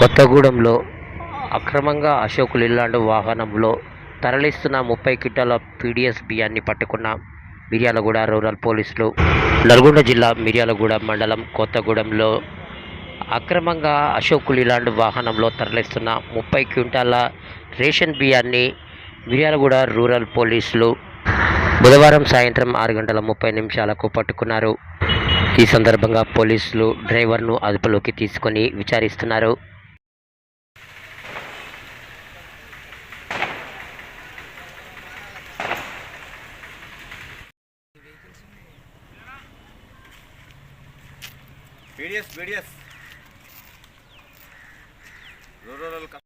కొత్తగూడెంలో అక్రమంగా అశోక్ లీలాండ్ వాహనంలో తరలిస్తున్న ముప్పై క్వింటాల పీడీఎస్ బియ్యాన్ని పట్టుకున్న మిర్యాలగూడ రూరల్ పోలీసులు. నల్గొండ జిల్లా మిర్యాలగూడ మండలం కొత్తగూడెంలో అక్రమంగా అశోక్ ఇలాండ్ వాహనంలో తరలిస్తున్న ముప్పై క్వింటాల రేషన్ బియ్యాన్ని మిర్యాలగూడ రూరల్ పోలీసులు బుధవారం సాయంత్రం ఆరు గంటల ముప్పై నిమిషాలకు పట్టుకున్నారు. ఈ సందర్భంగా పోలీసులు డ్రైవర్ను అదుపులోకి తీసుకొని విచారిస్తున్నారు. పీడిఎస్ పీడిఎస్ రూరల్ క-